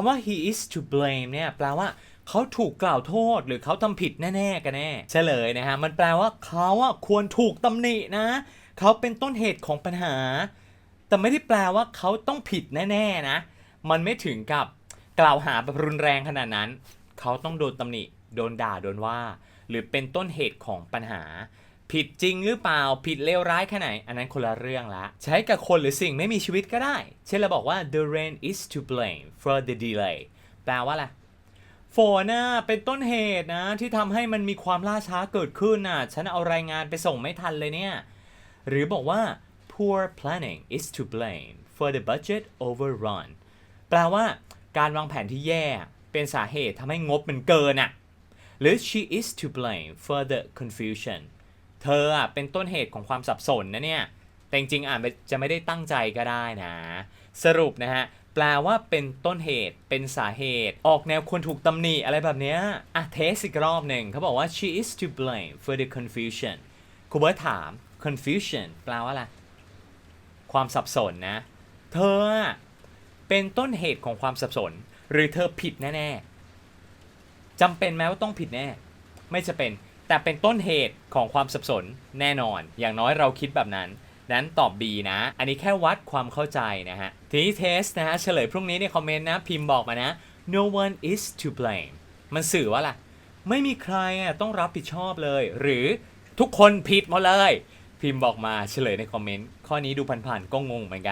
ำว่า he is to blame เนี่ยแปลว่าเขาถูกกล่าวโทษหรือเขาทำผิดแน่ๆกันแน่เฉลยนะฮะมันแปลว่าเขาอะควรถูกตำหนินะ เขาเป็นต้นเหตุของปัญหา แต่ไม่ได้แปลว่าเขาต้องผิดแน่ๆนะ มันไม่ถึงกับกล่าวหาแบบรุนแรงขนาดนั้น เขาต้องโดนตำหนิ โดนด่าโดนว่า หรือเป็นต้นเหตุของปัญหา ผิดจริงหรือเปล่าผิดเลวร้ายแค่ไหน อันนั้นคนละเรื่องละ ใช้กับคนหรือสิ่งไม่มีชีวิตก็ได้ เช่นเราบอกว่า the rain is to blame for the delay แปลว่าอะไรฝนน่ะเป็นต้นเหตุนะ ที่ทำให้มันมีความล่าช้าเกิดขึ้นน่ะ ฉันเอารายงานไปส่งไม่ทันเลยเนี่ย หรือบอกว่า poor planning is to blame for the budget overrun แปลว่าการวางแผนที่แย่เป็นสาเหตุทำให้งบมันเกินอะ หรือ she is to blame for the confusion เธออะเป็นต้นเหตุของความสับสนนะเนี่ย แต่จริงๆอ่านจะไม่ได้ตั้งใจก็ได้นะ สรุปนะฮะ แปลว่าเป็นต้นเหตุ เป็นสาเหตุ ออกแนวควรถูกตำหนิอะไรแบบเนี้ยอะเทสอีกรอบหนึ่งเขาบอกว่า she is to blame for the confusion ครูเบิร์ตถาม confusion แปลว่าอะไร ความสับสนนะ เธอเป็นต้นเหตุของความสับสน หรือเธอผิดแน่ๆจำเป็นไหมว่าต้องผิดแน่ ไม่จะเป็น แต่เป็นต้นเหตุของความสับสนแน่นอน อย่างน้อยเราคิดแบบนั้น นั้นตอบ B นะ อันนี้แค่วัดความเข้าใจนะฮะ ทีนี้เทสนะฮะ เฉลยพรุ่งนี้ในคอมเมนต์นะ พิมพ์บอกมานะ no one is to blame มันสื่อว่าล่ะ ไม่มีใครอะต้องรับผิดชอบเลย หรือทุกคนผิดหมดเลย พิมพ์บอกมาเฉลยในคอมเมนต์ ข้อนี้ดูผ่านๆก็งงเหมือนกัน